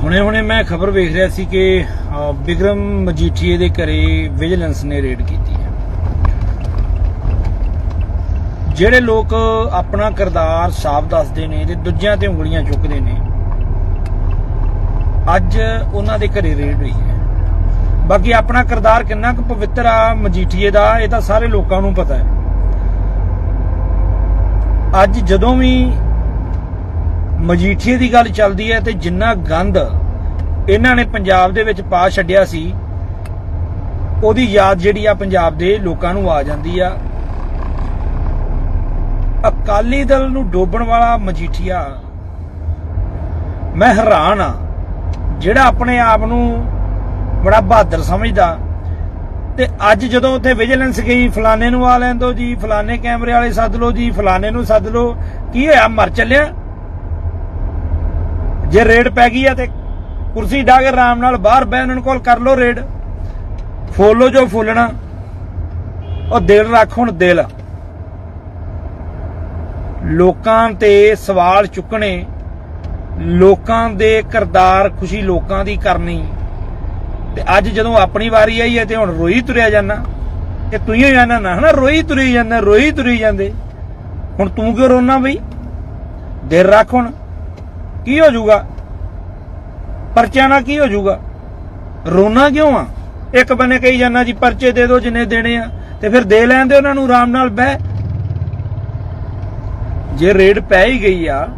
ਹੁਣੇ ਹੁਣੇ ਮੈਂ ਖਬਰ ਵੇਖ ਰਿਹਾ ਸੀ ਕਿ ਬਿਕਰਮ ਮਜੀਠੀਏ ਦੇ ਘਰੇ ਵਿਜੀਲੈਂਸ ਨੇ ਰੇਡ ਕੀਤੀ ਹੈ। ਜਿਹੜੇ ਲੋਕ ਆਪਣਾ ਕਿਰਦਾਰ ਸਾਫ਼ ਦੱਸਦੇ ਨੇ ਤੇ ਦੂਜਿਆਂ ਤੇ ਉਂਗਲੀਆਂ ਚੁੱਕਦੇ ਨੇ, ਅੱਜ ਉਹਨਾਂ ਦੇ ਘਰੇ ਰੇਡ ਹੋਈ ਹੈ। ਬਾਕੀ ਆਪਣਾ ਕਿਰਦਾਰ ਕਿੰਨਾ ਕੁ ਪਵਿੱਤਰ ਆ ਮਜੀਠੀਏ ਦਾ, ਇਹ ਤਾਂ ਸਾਰੇ ਲੋਕਾਂ ਨੂੰ ਪਤਾ ਹੈ। ਅੱਜ ਜਦੋਂ ਵੀ ਮਜੀਠੀਏ ਦੀ ਗੱਲ ਚੱਲਦੀ ਹੈ ਤੇ ਜਿੰਨਾ ਗੰਦ ਇਹਨਾਂ ਨੇ ਪੰਜਾਬ ਦੇ ਵਿੱਚ ਪਾ ਛੱਡਿਆ ਸੀ, ਉਹਦੀ ਯਾਦ ਜਿਹੜੀ ਆ ਪੰਜਾਬ ਦੇ ਲੋਕਾਂ ਨੂੰ ਆ ਜਾਂਦੀ ਆ। ਅਕਾਲੀ ਦਲ ਨੂੰ ਡੋਬਣ ਵਾਲਾ ਮਜੀਠੀਆ, ਮੈਂ ਹੈਰਾਨ ਆ, ਜਿਹੜਾ ਆਪਣੇ ਆਪ ਨੂੰ ਬੜਾ ਬਹਾਦਰ ਸਮਝਦਾ। ਤੇ ਅੱਜ ਜਦੋਂ ਉੱਥੇ ਵਿਜੀਲੈਂਸ ਗਈ, ਫਲਾਣੇ ਨੂੰ ਆ ਲੈਣ ਦੋ ਜੀ, ਫਲਾਣੇ ਕੈਮਰੇ ਵਾਲੇ ਸੱਦ ਲਓ ਜੀ, ਫਲਾਣੇ ਨੂੰ ਸੱਦ ਲਓ, ਕੀ ਹੋਇਆ, ਮਰ ਚੱਲਿਆ? ਜੇ ਰੇਡ ਪੈ ਗਈ ਆ ਤੇ ਕੁਰਸੀ ਢਾ ਕੇ ਆਰਾਮ ਨਾਲ ਬਾਹਰ ਬਹਿ ਉਹਨਾਂ ਕੋਲ ਕਰ ਲੋ ਰੇਡ। ਫੋਲੋ ਜੋ ਫੁੱਲਣਾ। ਉਹ ਦਿਲ ਰੱਖ ਹੁਣ ਦਿਲ। ਲੋਕਾਂ ਤੇ ਸਵਾਲ ਚੁੱਕਣੇ, ਲੋਕਾਂ ਦੇ ਕਰਦਾਰ ਖੁਸ਼ੀ ਲੋਕਾਂ ਦੀ ਕਰਨੀ। ਤੇ ਅੱਜ ਜਦੋਂ ਆਪਣੀ ਵਾਰੀ ਆਈ ਹੈ ਤੇ ਹੁਣ ਰੋਈ ਤੁਰਿਆ ਜਾਣਾ ਤੇ ਤੂੰ ਹੀ ਜਾਣਾ ਨਾ, ਹਨਾ? ਰੋਈ ਤੁਰੀ ਜਾਂਦਾ, ਰੋਈ ਤੁਰੀ ਜਾਂਦੇ। ਹੁਣ ਤੂੰ ਕਿਉਂ ਰੋਣਾ ਬਈ? ਦਿਲ ਰੱਖ ਹੁਣ। ਕੀ ਹੋ ਜਾਊਗਾ? ਪਰਚਿਆਂ ਨਾਲ ਕੀ ਹੋ ਜਾਊਗਾ? ਰੋਣਾ ਕਿਉਂ ਆ? ਇੱਕ ਬੰਨੇ ਕਹੀ ਜਾਂਦਾ ਜੀ, ਪਰਚੇ ਦੇ ਦਿਓ ਜਿੰਨੇ ਦੇਣੇ ਆ, ਤੇ ਫਿਰ ਦੇ ਲੈਣ ਦੇ ਉਹਨਾਂ ਨੂੰ, ਆਰਾਮ ਨਾਲ ਬਹਿ। ਜੇ ਰੇਡ ਪੈ ਹੀ ਗਈ ਆ,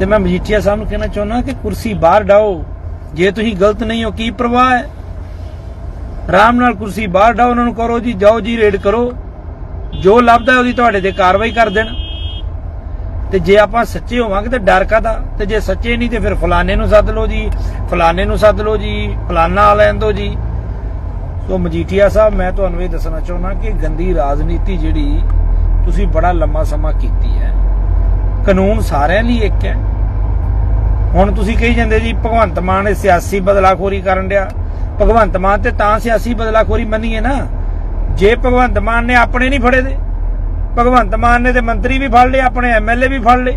ਤੇ ਮੈਂ ਮਜੀਠੀਆ ਸਾਹਿਬ ਨੂੰ ਕਹਿਣਾ ਚਾਹੁੰਦਾ ਕਿ ਕੁਰਸੀ ਬਾਹਰ ਡਾਓ। ਜੇ ਤੁਸੀਂ ਗਲਤ ਨਹੀਂ ਹੋ, ਕੀ ਪ੍ਰਵਾਹ ਹੈ? ਆਰਾਮ ਨਾਲ ਕੁਰਸੀ ਬਾਹਰ ਡਾਓ, ਉਹਨਾਂ ਨੂੰ ਕਰੋ ਜੀ, ਜਾਓ ਜੀ, ਰੇਡ ਕਰੋ। ਜੋ ਲੱਭਦਾ ਉਹਦੀ ਤੁਹਾਡੇ ਤੇ ਕਾਰਵਾਈ ਕਰ ਦੇਣ। ਤੇ ਜੇ ਆਪਾਂ ਸੱਚੇ ਹੋਵਾਂਗੇ ਤਾਂ ਡਰ ਕਾਦਾ ਤੇ ਜੇ ਸੱਚੇ ਨਹੀਂ ਤੇ ਫਿਰ ਫਲਾਣੇ ਨੂੰ ਸੱਦ ਲਓ ਜੀ, ਫਲਾਣੇ ਨੂੰ ਸੱਦ ਲਓ ਜੀ ਫਲਾਣਾ ਆ ਲੈਣ ਦਿਓ ਜੀ। ਸੋ ਮਜੀਠੀਆ ਸਾਹਿਬ, ਮੈਂ ਤੁਹਾਨੂੰ ਇਹ ਦੱਸਣਾ ਚਾਹੁੰਦਾ ਕਿ ਗੰਦੀ ਰਾਜਨੀਤੀ ਜਿਹੜੀ ਤੁਸੀਂ ਬੜਾ ਲੰਮਾ ਸਮਾਂ ਕੀਤੀ ਹੈ। ਕਾਨੂੰਨ ਸਾਰਿਆਂ ਲਈ ਇੱਕ ਹੈ। ਹੁਣ ਤੁਸੀਂ ਕਹੀ ਜਾਂਦੇ ਜੀ, ਭਗਵੰਤ ਮਾਨ ਸਿਆਸੀ ਬਦਲਾਖੋਰੀ ਕਰਨ ਡਿਆ। ਭਗਵੰਤ ਮਾਨ ਤੇ ਤਾਂ ਸਿਆਸੀ ਬਦਲਾਖੋਰੀ ਮੰਨੀਏ ਨਾ। ਜੇ ਭਗਵੰਤ ਮਾਨ ਨੇ ਆਪਣੇ ਨਹੀਂ ਫੜੇ ਦੇ ਭਗਵੰਤ ਮਾਨ ਨੇ ਤੇ ਮੰਤਰੀ ਵੀ ਫੜ ਲਏ, ਆਪਣੇ ਐਮਐਲਏ ਵੀ ਫੜ ਲਏ,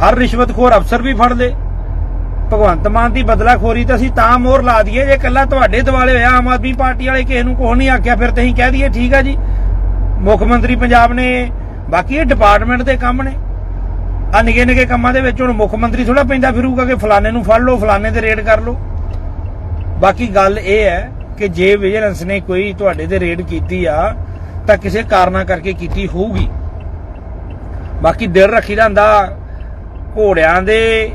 ਹਰ ਰਿਸ਼ਵਤਖੋਰ ਅਫਸਰ ਵੀ ਫੜ ਲਏ। ਭਗਵੰਤ ਮਾਨ ਦੀ ਬਦਲਾਖੋਰੀ ਤਾਂ ਅਸੀਂ ਤਾਂ ਮੋਹਰ ਲਾ ਦਈਏ, ਜੇ ਕੱਲਾ ਤੁਹਾਡੇ ਦਿਵਾਲੇ ਹੋਇਆ, ਆਮ ਆਦਮੀ ਪਾਰਟੀ ਵਾਲੇ ਕਿਸੇ ਨੂੰ ਕੁਛ ਨਹੀਂ ਆਖਿਆ, ਫਿਰ ਤੇ ਅਸੀਂ ਕਹਿ ਦਈਏ ਠੀਕ ਆ ਜੀ। ਮੁੱਖ ਮੰਤਰੀ ਪੰਜਾਬ ਨੇ, ਬਾਕੀ ਇਹ ਡਿਪਾਰਟਮੈਂਟ ਦੇ ਕੰਮ ਨੇ। ਆ ਨਿੱਕੇ ਨਿੱਕੇ ਕੰਮਾਂ ਦੇ ਵਿੱਚ ਹੁਣ ਮੁੱਖ ਮੰਤਰੀ ਥੋੜਾ ਪੈਂਦਾ ਫਿਰੂਗਾ ਕਿ ਫਲਾਣੇ ਨੂੰ ਫੜ ਲਓ, ਫਲਾਣੇ ਤੇ ਰੇਡ ਕਰ ਲਓ। ਬਾਕੀ ਗੱਲ ਇਹ ਹੈ ਕਿ ਜੇ ਵਿਜੀਲੈਂਸ ਨੇ ਕੋਈ ਤੁਹਾਡੇ ਤੇ ਰੇਡ ਕੀਤੀ ਆ ਤਾਂ ਕਿਸੇ ਕਾਰਨਾ ਕਰਕੇ ਕੀਤੀ ਹੋਊਗੀ। ਬਾਕੀ ਦਿਲ ਰੱਖੀਦਾ ਹੁੰਦਾ, ਘੋੜਿਆਂ ਦੇ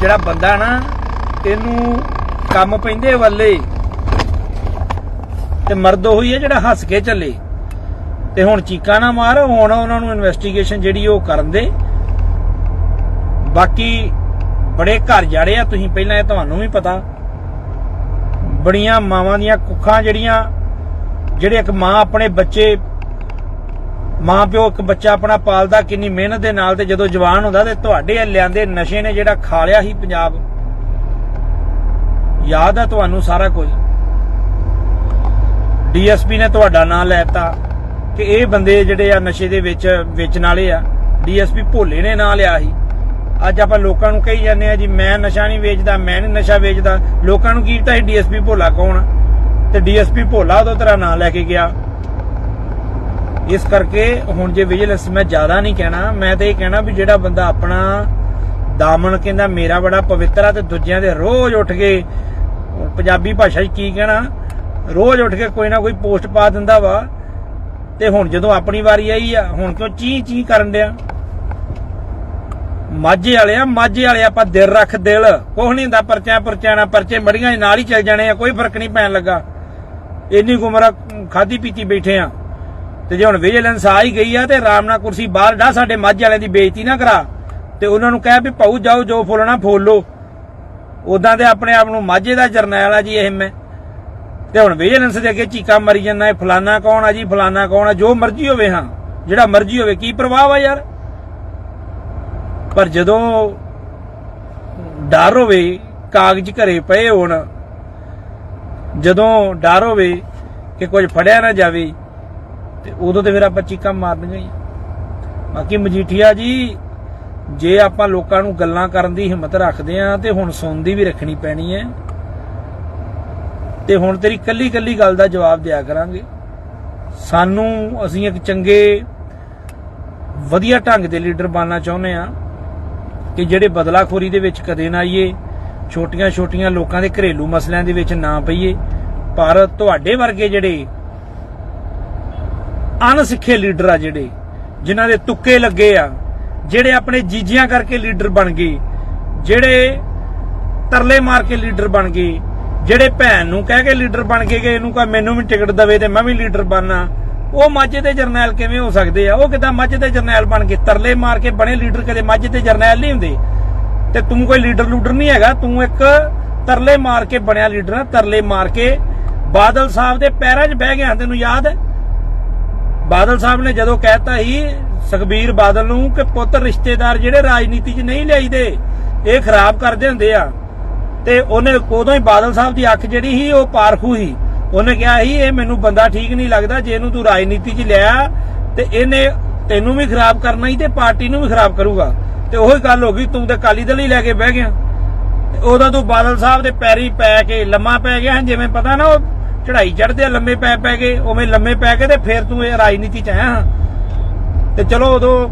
ਜਿਹੜਾ ਬੰਦਾ ਨਾ, ਇਹਨੂੰ ਕੰਮ ਪੈਂਦੇ ਵੱਲੇ ਤੇ ਮਰਦ ਹੋਈ ਹੈ ਜਿਹੜਾ ਹੱਸ ਕੇ ਚੱਲੇ। ਤੇ ਹੁਣ ਚੀਕਾਂ ਨਾ ਮਾਰ, ਹੁਣ ਉਹਨਾਂ ਨੂੰ ਇਨਵੈਸਟੀਗੇਸ਼ਨ ਜਿਹੜੀ ਉਹ ਕਰਨ ਦੇ। ਬਾਕੀ ਬੜੇ ਘਰ ਜਾੜੇ ਆ, ਤੁਸੀਂ ਪਹਿਲਾਂ ਇਹ ਤੁਹਾਨੂੰ ਵੀ ਪਤਾ। ਬੜੀਆਂ ਮਾਵਾਂ ਦੀਆਂ ਕੁੱਖਾਂ ਜਿਹੜੀਆਂ ਜਿਹੜੇ ਇੱਕ ਮਾਂ ਆਪਣੇ ਬੱਚੇ ਮਾਂ ਪਿਓ ਇੱਕ ਬੱਚਾ ਆਪਣਾ ਪਾਲਦਾ, ਕਿੰਨੀ ਮਿਹਨਤ ਦੇ ਨਾਲ ਤੇ ਜਦੋਂ ਜਵਾਨ ਹੁੰਦਾ ਤੇ ਤੁਹਾਡੇ ਲਿਆਂਦੇ ਨਸ਼ੇ ਨੇ ਜਿਹੜਾ ਖਾ ਲਿਆ ਸੀ ਪੰਜਾਬ। ਯਾਦ ਆ ਤੁਹਾਨੂੰ ਸਾਰਾ ਕੁਝ? ਡੀਐਸਪੀ ਨੇ ਤੁਹਾਡਾ ਨਾਮ ਲੈਤਾ ਕਿ ਇਹ ਬੰਦੇ ਜਿਹੜੇ ਆ ਨਸ਼ੇ ਦੇ ਵਿੱਚ ਵੇਚਣ ਵਾਲੇ ਆ ਡੀਐਸਪੀ ਭੋਲੇ ਨੇ ਨਾਂ ਲਿਆ ਸੀ। ਅੱਜ ਆਪਾਂ ਲੋਕਾਂ ਨੂੰ ਕਹੀ ਜਾਂਦੇ ਆ ਜੀ, ਮੈਂ ਨਸ਼ਾ ਨਹੀਂ ਵੇਚਦਾ, ਮੈਂ ਨਹੀਂ ਨਸ਼ਾ ਵੇਚਦਾ। ਲੋਕਾਂ ਨੂੰ ਕੀ ਪਤਾ ਸੀ ਡੀਐਸਪੀ ਭੋਲਾ ਕੌਣ ਆ? ਤੇ ਡੀਐਸਪੀ ਭੋਲਾ ਉਦੋਂ ਤੇਰਾ ਨਾਂ ਲੈ ਕੇ ਗਿਆ। ਇਸ ਕਰਕੇ ਹੁਣ ਜੇ ਵਿਜੀਲੈਂਸ ਮੈਂ ਜ਼ਿਆਦਾ ਨਹੀਂ ਕਹਿਣਾ, ਮੈਂ ਤਾਂ ਇਹ ਕਹਿਣਾ ਵੀ ਜਿਹੜਾ ਬੰਦਾ ਆਪਣਾ ਦਾਮਨ ਕਹਿੰਦਾ ਮੇਰਾ ਬੜਾ ਪਵਿੱਤਰ ਆ ਤੇ ਦੂਜਿਆਂ ਦੇ ਰੋਜ਼ ਉੱਠ ਕੇ ਪੰਜਾਬੀ ਭਾਸ਼ਾ 'ਚ ਕੀ ਕਹਿਣਾ, ਰੋਜ਼ ਉੱਠ ਕੇ ਕੋਈ ਨਾ ਕੋਈ ਪੋਸਟ ਪਾ ਦਿੰਦਾ ਵਾ। ਤੇ ਹੁਣ ਜਦੋਂ ਆਪਣੀ ਵਾਰੀ ਆਈ ਆ, ਹੁਣ ਕਿਉਂ ਚੀ ਚੀ ਕਰਨ ਡਿਆ? ਮਾਝੇ ਵਾਲੇ ਆ, ਮਾਝੇ ਵਾਲੇ ਆਪਾਂ ਦਿਲ ਰੱਖ ਦਿਲ। ਕੁਛ ਨਹੀਂ ਹੁੰਦਾ, ਪਰਚਿਆਂ ਪਰਚਾਣਾ ਪਰਚੇ ਮੜੀਆਂ ਨਾਲ ਹੀ ਚੱਲ ਜਾਣੇ ਆ, ਕੋਈ ਫ਼ਰਕ ਨਹੀਂ ਪੈਣ ਲੱਗਾ। ਇੰਨੀ ਕੁ ਉਮਰ ਖਾਦੀ ਪੀਤੀ ਬੈਠੇ ਆ। ਤੇ ਜੇ ਹੁਣ ਵਿਜੀਲੈਂਸ ਆ ਹੀ ਗਈ ਆ, ਤੇ ਆਰਾਮ ਨਾਲ ਕੁਰਸੀ ਬਾਹਰ ਡਾ ਸਾਡੇ ਮਾਝੇ ਵਾਲਿਆਂ ਦੀ ਬੇਇੱਜ਼ਤੀ ਨਾ ਕਰਾ। ਤੇ ਉਹਨਾਂ ਨੂੰ ਕਹਿ ਵੀ ਭਾਊ ਜਾਓ, ਜੋ ਫੋਲਣਾ ਫੋਲ ਉਦਾਂ ਤੇ ਆਪਣੇ ਆਪ ਨੂੰ ਮਾਝੇ ਦਾ ਜਰਨੈਲ ਆ ਜੀ ਇਹ ਮੈਂ। ਤੇ ਹੁਣ ਵਿਜੀਲੈਂਸ ਦੇ ਅੱਗੇ ਚੀਕਾ ਮਰੀ ਜਾਂਦਾ ਇਹ, ਫਲਾਨਾ ਕੌਣ ਆ ਜੀ, ਫਲਾਨਾ ਕੌਣ ਆ, ਜੋ ਮਰਜ਼ੀ ਹੋਵੇ ਹਾਂ। ਜਿਹੜਾ ਮਰਜ਼ੀ ਹੋਵੇ, ਕੀ ਪ੍ਰਭਾਵ ਆ ਯਾਰ? ਪਰ ਜਦੋਂ ਡਰ ਹੋਵੇ, ਕਾਗਜ਼ ਘਰੇ ਪਏ ਹੋਣ ਜਦੋਂ ਡਰ ਹੋਵੇ ਕਿ ਕੁਝ ਫੜਿਆ ਨਾ ਜਾਵੇ, ਤੇ ਉਦੋਂ ਤੇ ਫਿਰ ਆਪਾਂ ਚੀਕਾਂ ਮਾਰਨੀਆਂ ਹੀ ਬਾਕੀ ਮਜੀਠੀਆ ਜੀ, ਜੇ ਆਪਾਂ ਲੋਕਾਂ ਨੂੰ ਗੱਲਾਂ ਕਰਨ ਦੀ ਹਿੰਮਤ ਰੱਖਦੇ ਆ ਤੇ ਹੁਣ ਸੁਣਦੀ ਵੀ ਰੱਖਣੀ ਪੈਣੀ ਹੈ। ਤੇ ਹੁਣ ਤੇਰੀ ਕੱਲੀ ਕੱਲੀ ਗੱਲ ਦਾ ਜਵਾਬ ਦਿਆ ਕਰਾਂਗੇ। ਸਾਨੂੰ ਅਸੀਂ ਇੱਕ ਚੰਗੇ, ਵਧੀਆ ਢੰਗ ਦੇ ਲੀਡਰ ਬਣਨਾ ਚਾਹੁੰਦੇ ਆ ਕਿ ਜਿਹੜੇ ਬਦਲਾਖੋਰੀ ਦੇ ਵਿੱਚ ਕਦੇ ਨਾ ਆਈਏ। ਛੋਟੀਆਂ-ਛੋਟੀਆਂ ਲੋਕਾਂ ਦੇ ਘਰੇਲੂ ਮਸਲਿਆਂ ਦੇ ਵਿੱਚ ਨਾ ਪਈਏ। ਪਰ ਤੁਹਾਡੇ ਵਰਗੇ ਜਿਹੜੇ ਅਣਸਿੱਖੇ ਲੀਡਰ ਆ ਜਿਹੜੇ, ਜਿਨ੍ਹਾਂ ਦੇ ਤੁੱਕੇ ਲੱਗੇ ਆ, ਜਿਹੜੇ ਆਪਣੇ ਜੀਜੀਆਂ ਕਰਕੇ ਲੀਡਰ ਬਣ ਗਏ, ਜਿਹੜੇ ਤਰਲੇ ਮਾਰ ਕੇ ਲੀਡਰ ਬਣ ਗਏ, ਜਿਹੜੇ ਭੈਣ ਨੂੰ ਕਹਿ ਕੇ ਲੀਡਰ ਬਣ ਗਏ, ਇਹਨੂੰ ਕਹ ਮੈਨੂੰ ਵੀ ਟਿਕਟ ਦਵੇ ਤੇ ਮੈਂ ਵੀ ਲੀਡਰ ਬਣਨਾ। ਉਹ ਮਾਝੇ ਦੇ ਜਰਨੈਲ ਕਿਵੇਂ ਹੋ ਸਕਦੇ ਆ? ਉਹ ਕਿਦਾਂ ਮਾਝੇ ਦੇ ਜਰਨੈਲ ਬਣ ਕੇ ਤਰਲੇ ਮਾਰ ਕੇ ਬਣੇ ਲੀਡਰ ਕਦੇ ਮਾਝੇ ਦੇ ਜਰਨੈਲ ਨਹੀਂ ਹੁੰਦੇ? ਤੇ ਤੂੰ ਕੋਈ ਲੀਡਰ ਲੂਡਰ ਨਹੀਂ ਹੈਗਾ, ਤੂੰ ਇੱਕ ਤਰਲੇ ਮਾਰ ਕੇ ਬਣਿਆ ਲੀਡਰ ਆ ਤਰਲੇ ਮਾਰ ਕੇ। ਬਾਦਲ ਸਾਹਿਬ ਦੇ ਪੈਰਾਂ 'ਚ ਬਹਿ ਗਿਆ, ਤੈਨੂੰ ਯਾਦ? ਹੈ ਬਾਦਲ ਸਾਹਿਬ ਨੇ ਜਦੋਂ ਕਹਿਤਾ ਸੀ, ਸੁਖਬੀਰ ਬਾਦਲ ਨੂੰ ਕਿ ਪੁੱਤ ਰਿਸ਼ਤੇਦਾਰ ਜਿਹੜੇ ਰਾਜਨੀਤੀ 'ਚ ਨਹੀਂ ਲਿਆਈਦੇ, ਇਹ ਖਰਾਬ ਕਰਦੇ ਹੁੰਦੇ ਆ। ਤੇ ਉਹਨੇ ਉਦੋਂ ਹੀ ਬਾਦਲ ਸਾਹਿਬ ਦੀ ਅੱਖ ਜਿਹੜੀ ਸੀ, ਉਹ ਪਾਰਖੂ ਸੀ। ਉਹਨੇ ਕਿਹਾ ਸੀ, ਇਹ ਮੈਨੂੰ ਬੰਦਾ ਠੀਕ ਨਹੀਂ ਲੱਗਦਾ, ਜੇ ਇਹਨੂੰ ਤੂੰ ਰਾਜਨੀਤੀ 'ਚ ਲਿਆ, ਤੇ ਇਹਨੇ ਤੈਨੂੰ ਵੀ ਖਰਾਬ ਕਰਨਾ ਹੀ ਤੇ ਪਾਰਟੀ ਨੂੰ ਵੀ ਖਰਾਬ ਕਰੂਗਾ। ਤੇ ਉਹੀ ਗੱਲ ਹੋ ਗਈ ਤੂੰ ਤੇ ਕਾਲੀ ਦਲ ਹੀ ਲੈ ਕੇ ਬਹਿ ਗਿਆ। ਉਦੋਂ ਤੂੰ ਬਾਦਲ ਸਾਹਿਬ ਦੇ ਪੈਰੀ ਪੈ ਕੇ ਲੰਮਾ ਪੈ ਗਿਆ ਜਿਵੇਂ ਪਤਾ ਨਾ ਉਹ ਚੜਾਈ ਚੜਦੇ ਆ ਲੰਮੇ ਪੈ ਪੈ ਕੇ ਉਵੇਂ ਲੰਮੇ ਪੈ ਕੇ ਤੇ ਫਿਰ ਤੂੰ ਇਹ ਰਾਜਨੀਤੀ 'ਚ ਆਇਆ ਹਾਂ। ਤੇ ਚਲੋ ਉਦੋਂ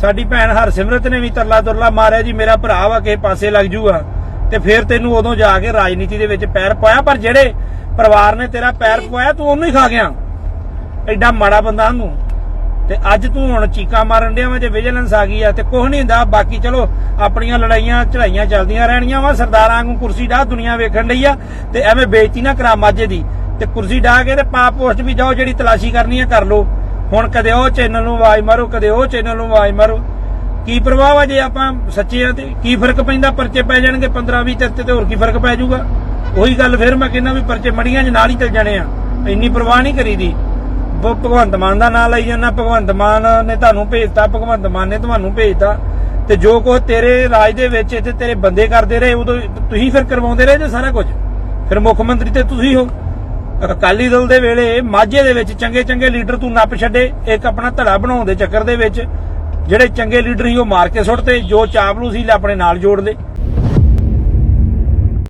ਸਾਡੀ ਭੈਣ ਹਰਸਿਮਰਤ ਨੇ ਵੀ ਤਰਲਾ ਦੁਰਲਾ ਮਾਰਿਆ ਜੀ ਮੇਰਾ ਭਰਾ ਵਾ ਕਿਸੇ ਪਾਸੇ ਲੱਗ ਜੂਗਾ। ਤੇ ਫਿਰ ਤੈਨੂੰ ਉਦੋਂ ਜਾ ਕੇ ਰਾਜਨੀਤੀ ਦੇ ਵਿੱਚ ਪੈਰ ਪਾਇਆ ਪਰ ਜਿਹੜੇ ਪਰਿਵਾਰ ਨੇ ਤੇਰਾ ਪੈਰ ਪਵਾਇਆ ਤੂੰ ਉਹਨੂੰ ਹੀ ਖਾ ਗਿਆ। ਐਡਾ ਮਾੜਾ ਬੰਦਾ ਨੂੰ ਤੇ ਅੱਜ ਤੂੰ ਹੁਣ ਚੀਕਾ ਮਾਰਨ ਡਿਆ ਵਾ ਜੇ ਵਿਜੀਲੈਂਸ ਆ ਗਈ ਆ ਤੇ ਕੁਝ ਨਹੀਂ ਹੁੰਦਾ, ਬਾਕੀ ਚਲੋ ਆਪਣੀਆਂ ਲੜਾਈਆਂ ਚੜਾਈਆਂ ਚੱਲਦੀਆਂ ਰਹਿਣੀਆਂ ਵਾ, ਸਰਦਾਰਾਂ ਵਾਂਗੂ ਕੁਰਸੀ ਢਾਹ ਦੁਨੀਆ ਵੇਖਣ ਲਈ ਆ ਤੇ ਐਵੇਂ ਬੇਇੱਜ਼ਤੀ ਨਾ ਕਰਾ ਮਾਝੇ ਦੀ। ਤੇ ਕੁਰਸੀ ਢਾਹ ਕੇ ਤੇ ਪਾ ਪੋਸਟ ਵੀ ਜਾਓ ਜਿਹੜੀ ਤਲਾਸ਼ੀ ਕਰਨੀ ਆ ਕਰ ਲਓ। ਹੁਣ ਕਦੇ ਉਹ ਚੈਨਲ ਨੂੰ ਆਵਾਜ਼ ਮਾਰੋ, ਕਦੇ ਉਹ ਚੈਨਲ ਨੂੰ ਆਵਾਜ਼ ਮਾਰੋ। ਕੀ ਪ੍ਰਭਾਵ ਆ ਜੇ ਆਪਾਂ ਸੱਚੇ ਆ ਤੇ ਕੀ ਫ਼ਰਕ ਪੈਂਦਾ, ਪਰਚੇ ਪੈ ਜਾਣਗੇ 15 20 ਤੇ ਤੇ ਹੋਰ ਕੀ ਫ਼ਰਕ ਪੈ ਜਾਊਗਾ? ਉਹੀ ਗੱਲ ਫਿਰ ਮੈਂ ਕਹਿੰਦਾ ਵੀ ਪਰਚੇ ਮੜੀਆਂ 'ਚ ਨਾਲ ਹੀ ਚੱਲ ਜਾਣੇ ਆ। ਇੰਨੀ ਪਰਵਾਹ ਨਹੀਂ ਕਰੀਦੀ। ਭ- ਭਗਵੰਤ ਮਾਨ ਦਾ ਨਾਂ ਲਈ ਜਾਂਦਾ, ਭਗਵੰਤ ਮਾਨ ਨੇ ਤੁਹਾਨੂੰ ਭੇਜਤਾ, ਭਗਵੰਤ ਮਾਨ ਨੇ ਤੁਹਾਨੂੰ ਭੇਜਤਾ। ਤੇ ਜੋ ਕੁਝ ਤੇਰੇ ਰਾਜ ਦੇ ਵਿੱਚ ਇੱਥੇ ਤੇਰੇ ਬੰਦੇ ਕਰਦੇ ਰਹੇ, ਉਦੋਂ ਤੁਸੀਂ ਫਿਰ ਕਰਵਾਉਂਦੇ ਰਹੇ ਜੇ ਸਾਰਾ ਕੁਝ ਫਿਰ ਮੁੱਖ ਮੰਤਰੀ ਤੇ ਤੁਸੀਂ ਹੋ। ਅਕਾਲੀ ਦਲ ਦੇ ਵੇਲੇ ਮਾਝੇ ਦੇ ਵਿੱਚ ਚੰਗੇ ਚੰਗੇ ਲੀਡਰ ਤੂੰ ਨੱਪ ਛੱਡੇ, ਇੱਕ ਆਪਣਾ ਧੜਾ ਬਣਾਉਣ ਦੇ ਚੱਕਰ ਦੇ ਵਿੱਚ, ਜਿਹੜੇ ਚੰਗੇ ਲੀਡਰ ਸੀ ਉਹ ਮਾਰ ਕੇ ਸੁੱਟਤੇ, ਜੋ ਚਾਪਲੂ ਸੀ ਲੈ ਆਪਣੇ ਨਾਲ ਜੋੜ ਲਏ